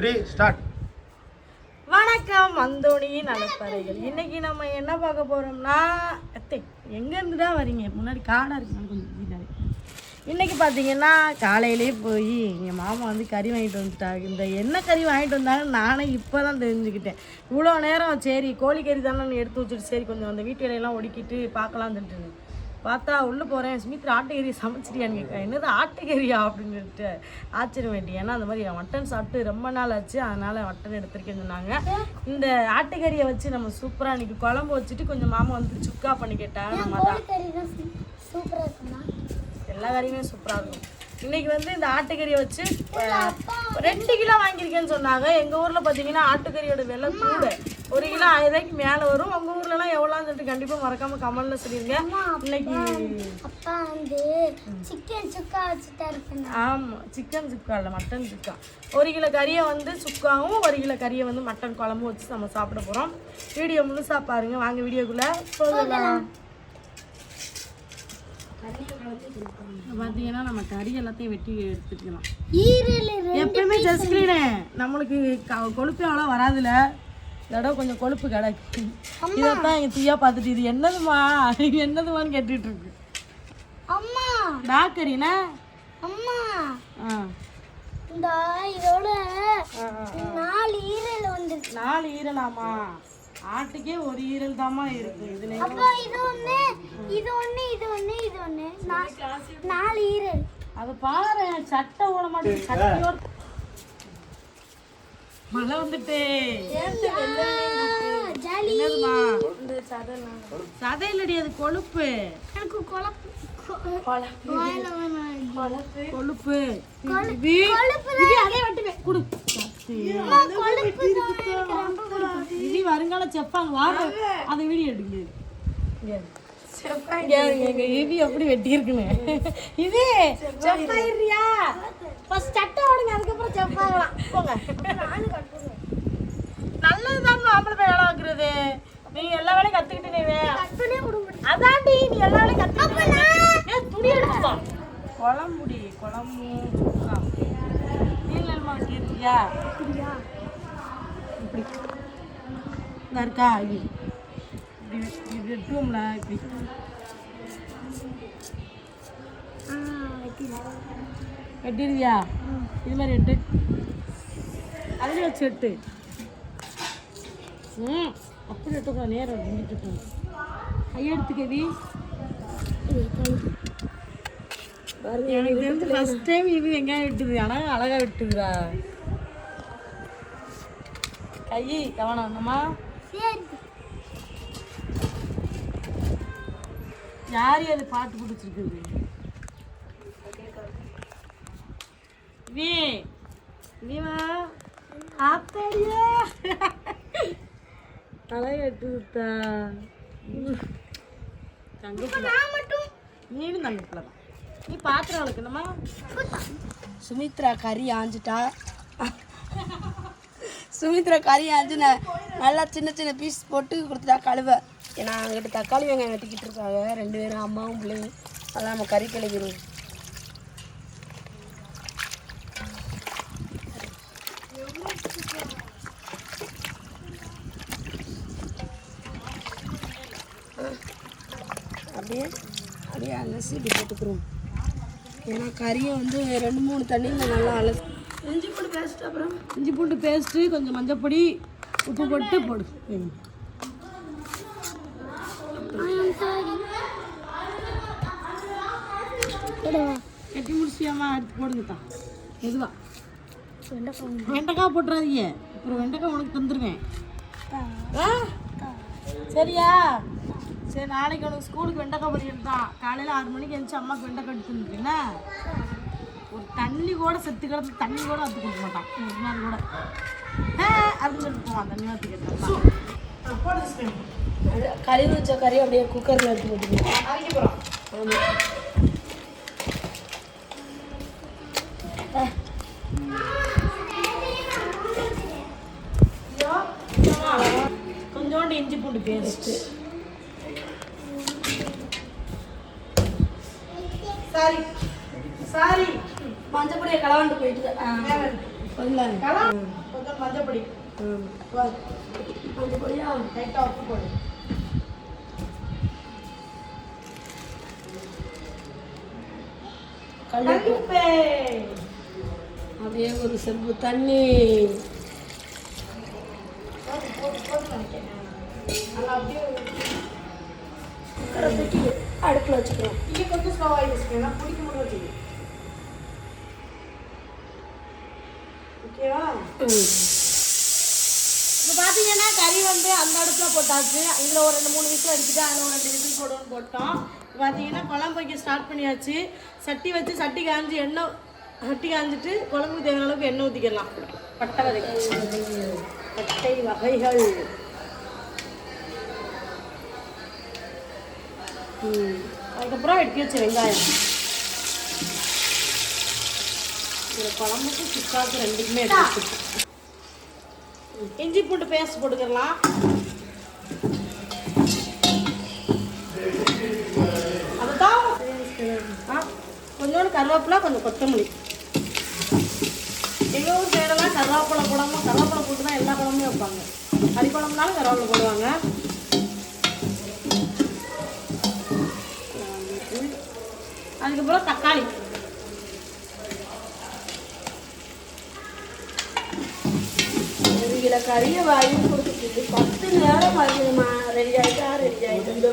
Three start வணக்கம் அந்தோணி அலப்பறைகள் இன்னைக்கு நம்ம என்ன பார்க்க போறோம்னா அத்தை எங்கேருந்து தான் வரீங்க? முன்னாடி காடாக இருக்கு கொஞ்சம் வீடாக இன்னைக்கு பார்த்தீங்கன்னா காலையிலே போய் எங்கள் மாமா வந்து கறி வாங்கிட்டு வந்துட்டாங்க இந்த என்ன கறி வாங்கிட்டு வந்தாங்கன்னு நானே இப்போ தான் தெரிஞ்சுக்கிட்டேன். இவ்வளோ நேரம் சரி கோழிக்கறி தானே எடுத்து வச்சுட்டு சரி கொஞ்சம் அந்த வீட்டு வேலையெல்லாம் ஒடுக்கிட்டு பார்க்கலாம் சொல்லிட்டு பார்த்தா உள்ளே போகிறேன் சுமித்ரா ஆட்டுக்கறி சமைச்சிட்டியான்னு கேட்க என்னது ஆட்டுக்கறியா அப்படின்னு சொல்லிட்டு ஆச்சரியம் வேண்டி ஏன்னா அந்த மாதிரி மட்டன் சாப்பிட்டு ரொம்ப நாள் ஆச்சு அதனால் மட்டன் எடுத்திருக்கேன்னு சொன்னாங்க. இந்த ஆட்டுக்கறியை வச்சு நம்ம சூப்பராக இன்றைக்கி குழம்பு வச்சுட்டு கொஞ்சம் மாமா வந்து சுக்கா பண்ணி கேட்டாங்க நம்ம தான் எல்லா கறியுமே சூப்பராக இருக்கும். இன்னைக்கு வந்து இந்த ஆட்டுக்கறியை வச்சு ரெண்டு கிலோ வாங்கியிருக்கேன்னு சொன்னாங்க. எங்கள் ஊரில் பார்த்தீங்கன்னா ஆட்டுக்கறியோட விலை கூட ஒரு கிலோ ஆயிரம் ரூபாய்க்கு மேலே வரும். உங்கள் ஊர்லலாம் எவ்வளோன்னு சொல்லிட்டு கண்டிப்பாக மறக்காமல் கமெண்ட்டில் சொல்லிருங்க. இன்னைக்கு அப்பா வந்து சிக்கன் சுக்கா வச்சுட்டா இருப்பேன் ஆமாம் சிக்கன் சுக்கா இல்லை மட்டன் சுக்கா. ஒரு கிலோ கறியை வந்து சுக்காவும் ஒரு கிலோ கறியை வந்து மட்டன் குழம்பும் வச்சு நம்ம சாப்பிட போகிறோம் வீடியோ முழுசாக பாருங்க. வாங்க வீடியோக்குள்ளே போகலாம். பார்த்தீங்கன்னா நம்ம கறி எல்லாத்தையும் வெட்டி எடுத்துக்கலாம். எப்பயுமே ஜஸ்கிரீனே நம்மளுக்கு கொழுப்பு அவ்வளோ வராதுல. இந்த தடவை கொஞ்சம் கொழுப்பு கிடக்கு இதைத்தான் எங்கள் தீயா பார்த்துட்டு இது என்னதுமா? இது என்னதுமான்னு கேட்டுட்டு இருக்கு அம்மா டாக்கரினா அம்மா. ஆ. இந்த இதோட. நாலு ஈரல் வந்துருக்கு நாலு ஈரலாமா? ஆட்டுக்கே ஒரு ஈரல் தாமா இருக்கு இதுல அப்பா இது ஒண்ணு இது ஒண்ணு இது ஒண்ணு இது ஒண்ணு. நாலு ஈரல். அது பாரு சட்டை ஓட மாட்டேங்குது சட்டையோட மழை வந்துட்டு. சதை இல்லடி அது கொழுப்பு. எனக்கு குழப்பு. இது வருங்கால செப்பாங்க வாங்க. அதை வீடியோ எடுங்க. இவி எப்படி வெட்டி இருக்குன்னு இது செப்பாயிரியா ஃபர்ஸ்ட் சட்டை ஓடுங்க அதுக்கப்புறம் செப்பாகலாம் போங்க. நல்லதுதான் ஆம்பளை போய் வேலை வைக்கிறது நீ எல்லா வேலையும் கத்துக்கிட்டு நீ வே- கற்பனையே விட முடியும். அதான்டி நீ எல்லா வேலையும் கத்துக்கிட்டு ஏன் துணி எடுத்துக்கோ. குழம்புடி குழம்பு நிலமா வச்சிருக்கியா இப்படி. இந்த இருக்கா இப்படி இப்படி இப்படி. வெட்டிடுவியா இது மாதிரி வெட்டு. அதில் வச்சு வெட்டு. ம். அப்படி வெட்டக்கூடாது நேரம் செஞ்சுட்டு கையெடுத்துக்கவி எனக்கு தெரிஞ்சு ஃபர்ஸ்ட் டைம் இது வெங்காயம் வெட்டுது. ஆனால் அழகா வெட்டுதுடா. கை கவனம் சரி யார் அது பாட்டு பிடிச்சிருக்குது வி. நீவா ஆத்தாடியா தலை வெட்டு விட்டா தங்கப்பிள்ள நீனும் தங்கப்பிள்ள தான். நீ பாத்திரம் வளர்க்கணுமா சுமித்ரா கறி ஆஞ்சிட்டா. சுமித்ரா கறி ஆஞ்சு நல்லா சின்ன சின்ன பீஸ் போட்டு கொடுத்துட்டா கழுவ. ஏன்னா அங்கிட்ட தக்காளி வெங்காயம் வெட்டிக்கிட்டு இருக்காங்க. ரெண்டு பேரும் அம்மாவும் பிள்ளைங்க அதான் நம்ம கறி கழுவிடும் அப்படியே அப்படியே அலசி இப்படி போட்டுக்கிறோம் ஏன்னா கறியை வந்து ரெண்டு மூணு தண்ணியில் நல்லா அலசி இஞ்சி பூண்டு பேஸ்ட் அப்புறம் இஞ்சி பூண்டு பேஸ்ட்டு கொஞ்சம் மஞ்சப்பொடி உப்பு போட்டு போடு. கட்டி முடிச்சியாமா எடுத்து போடுங்க தான் மெதுவா. வெண்டைக்காய் போட்டுறாதீங்க. அப்புறம் வெண்டைக்காய் உனக்கு தந்துருவேன். சரியா? சரி நாளைக்கு உனக்கு ஸ்கூலுக்கு வெண்டைக்காய் பொரியல் தான். காலையில் ஆறு மணிக்கு எழுந்துச்சு அம்மாவுக்கு வெண்டைக்காய் எடுத்து வந்துருக்கேன்னா ஒரு தண்ணி கூட செத்து கிடந்து தண்ணி கூட அத்து கொடுக்க மாட்டான். ஒரு நாள் கூட. ஆ, அப்படின்னு சொல்லிட்டு போவான் தண்ணி ஊற்றி கேட்டான் கழுவி வச்ச கறி அப்படியே குக்கரில் எடுத்து போட்டுக்கணும் கொஞ்சோண்டு இஞ்சி பூண்டு பேஸ்ட்டு. சாரி சாரி மஞ்சப்பொடியை கலவாண்டு போயிட்டு ஆ. கொஞ்சம் கலம் கொஞ்சம் மஞ்சப்பொடி ம் வா கொஞ்சம் பொடியா லைட்டாக உப்பு போடு கல்லுப்பு கல்லுப்பே அப்படியே ஒரு செம்பு தண்ணி போட்டு போட்டு போட்டு நினைக்கிறேன் நல்லா அப்படியே குக்கரை தூக்கி அடுப்பில் வச்சுக்கிறோம் இங்கே கொஞ்சம் ஸ்லோவாக யூஸ் பண்ணா பிடிக்க மட்டும் வச்சுக்கோ ஓகேவா? இப்போ பார்த்தீங்கன்னா கறி வந்து அந்த அடுப்பில் போட்டாச்சு. இதில் ஒரு ரெண்டு மூணு விசில் அடிச்சுட்டு அதில் ஒரு ரெண்டு விசில் போடுவோம்னு போட்டோம். இப்போ பார்த்தீங்கன்னா குழம்பு வைக்க ஸ்டார்ட் பண்ணியாச்சு. சட்டி வச்சு சட்டி காஞ்சி எண்ணெய் சட்டி காஞ்சிட்டு குழம்புக்கு தேவையான அளவுக்கு எண்ணெய் ஊற்றிக்கலாம் பட்டை வதைகள் பட்டை வகைகள். அதுக்கப்புறம் எடுத்து வச்ச வெங்காயம். இதில் குழம்புக்கு சுக்காவுக்கு ரெண்டுக்குமே எடுத்து இஞ்சி பூண்டு பேஸ்ட் போட்டுக்கலாம் அதுதான் ஆ கொஞ்சோண்டு கருவேப்பிலை கொஞ்சம் கொத்தமல்லி. எங்கள் ஊர் சைடெல்லாம் கருவேப்பிலை குழம்பு கருவேப்பிலை போட்டு தான் எல்லா குழம்பும் வைப்பாங்க. கறி குழம்புனாலும் கருவேப்பிலை போடுவாங்க. அதுக்கப்புறம் தக்காளி. ஒரு கிலோ கறியை வாங்கி கொடுத்துட்டு பத்து நேரம் ஆகுதுமா ரெடி ஆகிட்டா ரெடி ஆகிட்டு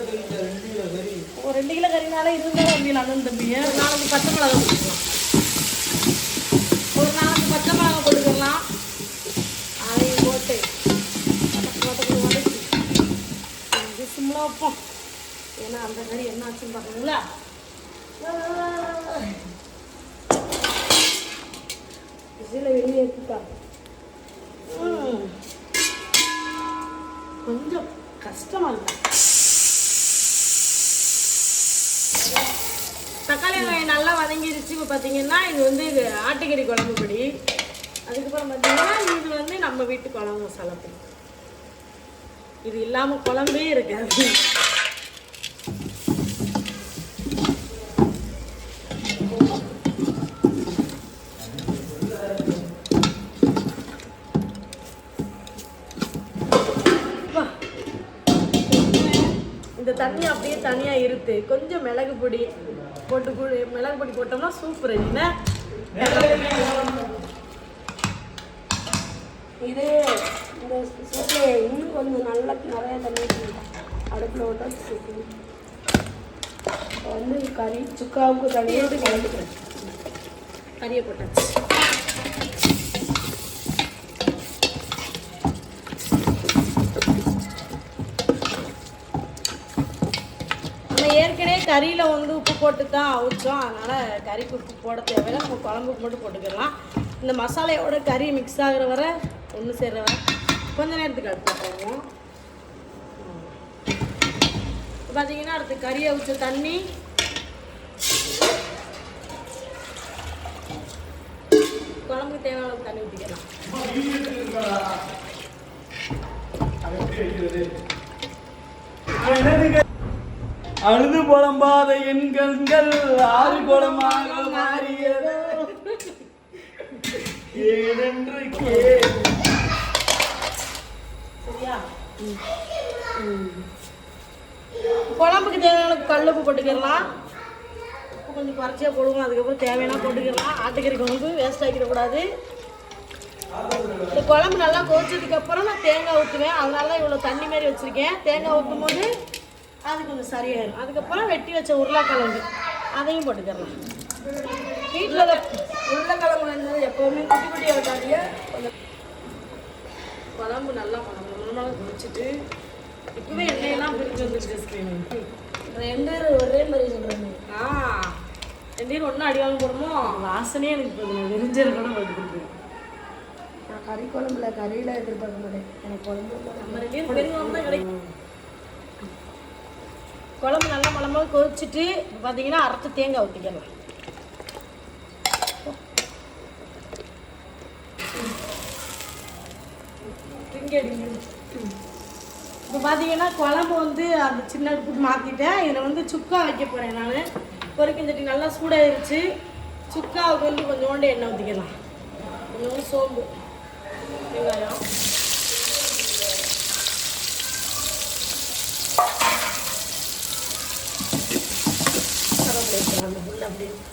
ஒரு ரெண்டு கிலோ கறினால இருந்தாலும் அப்படியில் அண்ணன் தம்பி. ஒரு நாலஞ்சு பச்சை மிளகா போட்டுக்கலாம் ஒரு நாளைக்கு பச்சை மிளகா போட்டுக்கலாம் அதையும் போட்டு வதக்கு வதக்கு வதக்கி சிம்மில் வைப்போம். ஏன்னா அந்த கறி என்ன ஆச்சுன்னு பார்க்கணுங்களா விசில வெளியே எடுத்துட்டா கொஞ்சம் கஷ்டமாக இருக்கும் தக்காளி வெங்காயம் நல்லா வதங்கிருச்சு. இப்போ பார்த்தீங்கன்னா இது வந்து இது ஆட்டுக்கறி குழம்பு பொடி. அதுக்கப்புறம் பார்த்தீங்கன்னா இது வந்து நம்ம வீட்டு குழம்பு மசாலா பொடி. இது இல்லாமல் குழம்பே இருக்காது. இந்த தண்ணி அப்படியே தனியாக இருத்து கொஞ்சம் மிளகு பொடி போட்டு கூடி மிளகு பொடி போட்டோம்னா சூப்பர் என்ன? இது இந்த சூப்பை இன்னும் கொஞ்சம் நல்லா நிறைய தண்ணி அடுப்பில் விட்டா சூப்பு. வந்து கறி சுக்காவுக்கு தனியாக கலந்துக்கிறேன். கறியை போட்டாச்சு நம்ம ஏற்கனவே கறியில் வந்து உப்பு போட்டு தான் அவிச்சோம். அதனால் கறிக்கு உப்பு போட தேவையில்லை. நம்ம குழம்புக்கு மட்டும் போட்டுக்கலாம். இந்த மசாலையோட கறி மிக்ஸ் ஆகிற வரை ஒன்று சேர்கிற வர கொஞ்ச நேரத்துக்கு அடுத்து போவோம் பார்த்தீங்கன்னா அடுத்து கறி அவிச்ச தண்ணி. குழம்புக்கு தேவையான தண்ணி ஊற்றிக்கலாம் அழுது புலம்பாத என் கண்கள் ஆறு குளமாக மாறியதோ? ஏனென்று சரியா? குழம்புக்கு தேவையான கல் உப்பு போட்டுக்கிடலாம். உப்பு கொஞ்சம் குறைச்சியா போடுவோம். அதுக்கப்புறம் தேவையான போட்டுக்கிடலாம். ஆட்டுக்கறி குழம்பு வேஸ்ட் ஆக்கிடக்கூடாது. இந்த குழம்பு நல்லா கொதிச்சதுக்கு அப்புறம் நான் தேங்காய் ஊற்றுவேன். அதனால தான் இவ்வளோ தண்ணி மாதிரி வச்சுருக்கேன். தேங்காய் ஊற்றும் போது அது கொஞ்சம் சரியாயிடும் அதுக்கப்புறம் வெட்டி வச்ச உருளைக்கிழங்கு. அதையும் போட்டுக்கிடலாம் வீட்டில் உருளைக்கிழங்கு வந்து எப்போவுமே குட்டி குட்டி வைக்காதீங்க. கொஞ்சம் குழம்பு நல்லா மணமணமாக கொதிச்சுட்டு இப்பவே எண்ணெயெல்லாம் பிரிஞ்சு வந்துருச்சு ஸ்க்ரீன் ரெண்டு பேரும் ஒரே மாதிரி சொல்கிறாங்க ஆ ரெண்டு ஒன்றும் அடிவாங்க போடுமோ? வாசனையே எனக்கு கூட வந்துருக்கு நான் கறி குழம்புல கறியில் எதிர்பார்க்க மாட்டேன். எனக்கு குழம்பு நம்ம ரெண்டு பேரும் கிடைக்கும். குழம்பு நல்லா மலமாக கொதிச்சுட்டு பார்த்தீங்கன்னா அரைச்சி தேங்காய் ஊற்றிக்கலாம் இப்போ பார்த்தீங்கன்னா குழம்பு வந்து அந்த சின்ன அடுப்புக்கு மாற்றிட்டேன் இதில் வந்து சுக்கா வைக்க போகிறேன் நான். பொரிக்கும் சட்டி நல்லா சூடாயிருச்சு. சுக்காவுக்கு வந்து கொஞ்சோண்டு எண்ணெய் ஊற்றிக்கலாம் கொஞ்சம் சோம்பு. வெங்காயம். கருவேப்பிலை போடணும் உள்ள அப்படின்னு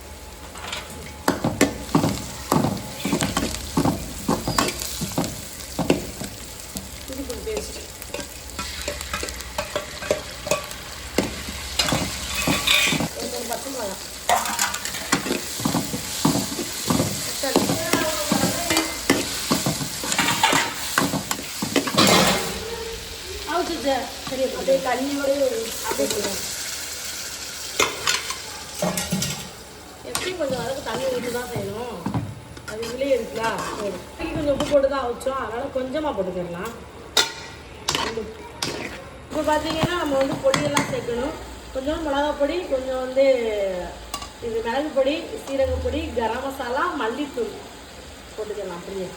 அப்படியே தண்ணியோட அப்படியே போடுவோம் எப்படியும் கொஞ்சம் அளவுக்கு தண்ணி ஊற்றி தான் செய்யணும். அது இதுலேயே இருக்குதா? சரி. இன்னைக்கு கொஞ்சம் உப்பு போட்டு தான் அவிச்சோம். அதனால் கொஞ்சமாக போட்டுக்கிடலாம் இப்போ பார்த்தீங்கன்னா நம்ம வந்து பொடியெல்லாம் சேர்க்கணும். கொஞ்சம் மிளகா பொடி கொஞ்சம் வந்து இது மிளகு பொடி சீரக பொடி கரம் மசாலா மல்லித்தூள் போட்டுக்கலாம் அப்படியே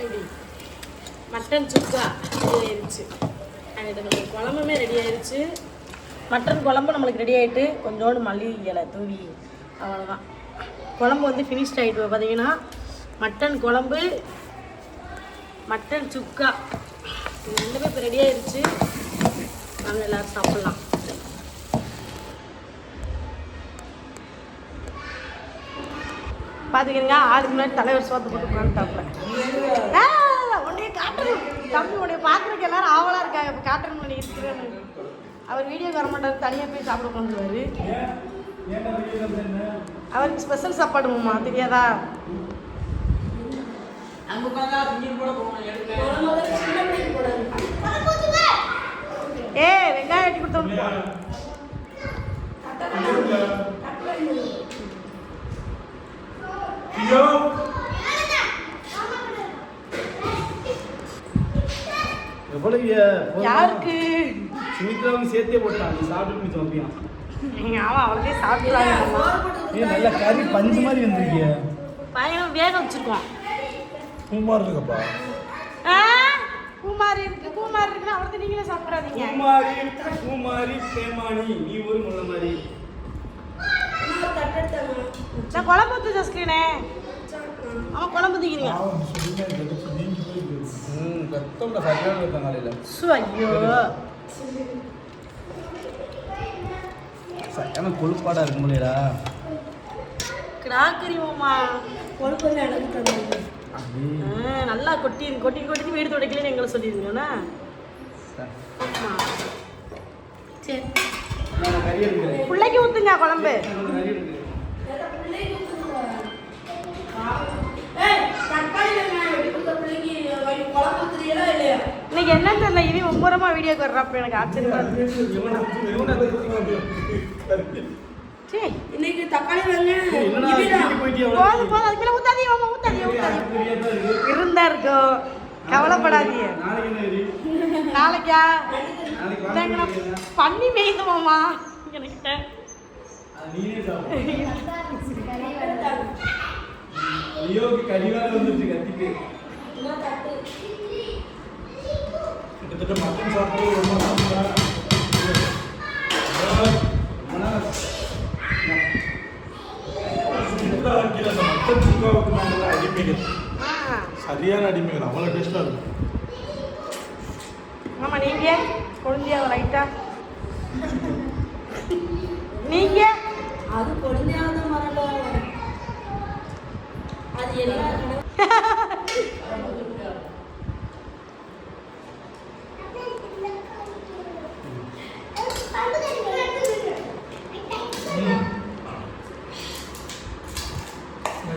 எப்படி மட்டன் சுக்கா ரெடி ஆயிடுச்சு அங்கிட்ட நம்ம குழம்புமே ரெடி ஆயிடுச்சு மட்டன் குழம்பு நம்மளுக்கு ரெடி ஆகிட்டு கொஞ்சோண்டு மல்லி இலை தூவி அவ்வளோதான் குழம்பு வந்து ஃபினிஷ்ட் ஆகிட்டு பார்த்தீங்கன்னா மட்டன் குழம்பு மட்டன் சுக்கா. இது ரெண்டுமே இப்போ ரெடி ஆயிடுச்சு நாங்கள் எல்லோரும் சாப்பிட்லாம். பார்த்துக்கிறீங்க ஆளுக்கு முன்னாடி தலைவர் சோத்து போட்டு உட்காந்துட்டாப்புல உன்னைய காட்டணும் தம்பி உன்னைய பார்க்குறதுக்கு எல்லாரும் ஆவலாக இருக்காங்க. இப்போ காட்டணும் பண்ணி இருக்கிறேன்னு அவர் வீடியோக்கு வர மாட்டார் தனியாக போய் சாப்பிட கொண்டுருவாரு. அவருக்கு ஸ்பெஷல் சாப்பாடு மாமா தெரியாதா? ஏ வெங்காயம் வெட்டி கொடுத்தோம். யாருக்கு? சுமித்ராவுக்கு சேர்த்தே போட்டான். நீ சாப்பிட்டு சமைப்பியான் நீங்க ஆமா அவளே சாப்பிடுறாங்க மாமா நீ நல்ல கறி பஞ்சு மாதிரி வந்திருக்கிய. பயங்கரம் வேக வச்சிருக்கோம் சுமார் இருக்கப்பா. ஆ? பூமாரி இருக்கு பூமாரி இருக்குன்னா அவர்கிட்ட நீங்களே சாப்பிடாதீங்க. பூமாரி பூமாரி பேமானி. நீ ஒரு முள்ள மாதிரி. நான் குழம்பு ஊத்து ஜஸ்கிரீனே அவன் குழம்பு தூக்கிறீங்க ம் கத்தம்ல சரியான இருக்காங்க காலையில். ஐயோ. சரியான கொழுப்பாடா இருக்க முடியலா கிராக்கரி மாமா. கொழுப்பு எனக்கு நல்லா கொட்டி கொட்டி கொட்டி வீடு துடைக்கலன்னு எங்களை ஆமா. சரி. பிள்ளைக்கு ஊத்துங்க குழம்பு. கறி எடுக்கிறேன் இன்னைக்கு என்னன்னு தெரியல இனி மும்முரமா வீடியோக்கு வர்றப்ப எனக்கு ஆச்சரியமா இருக்கு. சரி இன்னைக்கு தக்காளி போதும் போதும் அதுக்கு மேலே ஊத்தாதீங்க மாமா ஊத்தாதீங்க ஊத்தாதீங்க. இருந்தா இருக்கும் கவலைப்படாதீங்க. நாளைக்கு பண்ணி மேய்ந்து மாமா. சாப்பிடு. ஐயோ. வேற வந்துருச்சு கத்திக்கு. கிட்டத்தட்ட மட்டன் சாப்பிட்டு ரொம்ப மட்டன் சுக்காவுக்கு நாங்கள் அடிமைகள். சரியான அடிமைகள் அவ்வளோ டேஸ்ட்டாக இருக்கும். ஆமா நீங்க? குழந்தையா லைட்டா நீங்க? அது குழந்தையாவது மரல அது எல்லா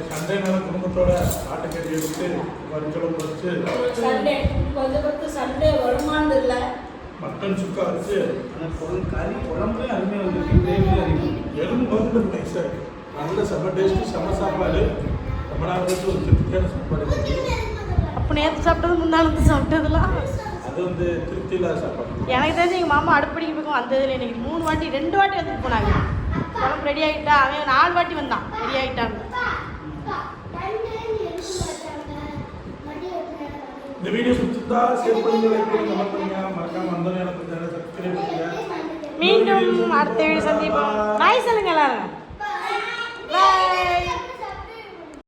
சண்டே நேரம் குடும்பத்தோட ஆட்டுக்கறி எடுத்து வறுக்கலம் வச்சு சண்டே கொஞ்சம் பத்து சண்டே வருமானது இல்லை. மட்டன் சுக்கா வச்சு ஆனால் கறி குழம்புலேயும் அருமையாக வந்துருக்கு கிரேவியில் அதிகம் எலும்பு வந்து நைஸாக நல்ல செம்ம டேஸ்ட்டு செம்ம சாப்பாடு. ரொம்ப நாள் கழிச்சு ஒரு திருப்தியான சாப்பாடு. அப்போ நேற்று சாப்பிட்டது முந்தானத்து சாப்பிட்டதுலாம் அது வந்து திருப்தி இல்லாத சாப்பாடு. எனக்கு தெரிஞ்சு எங்கள் மாமா அடுப்படிக்கு பக்கம் வந்ததில்லை. எனக்கு மூணு வாட்டி ரெண்டு வாட்டி வந்துட்டு போனாங்க குழம்பு ரெடி ஆகிட்டா அவன் நாலு வாட்டி வந்தான். ரெடி ஆகிட்டாங்க இந்த வீடியோ பிடிச்சிருந்தா ஷேர் பண்ணுங்க லைக் பண்ணுங்க கமெண்ட் பண்ணுங்க. மறக்காம அந்த நேரம் சப்ஸ்கிரைப் பண்ணுங்க. மீண்டும் அடுத்த வீடியோ சந்திப்போம். பாய் சொல்லுங்க எல்லாரும். பாய்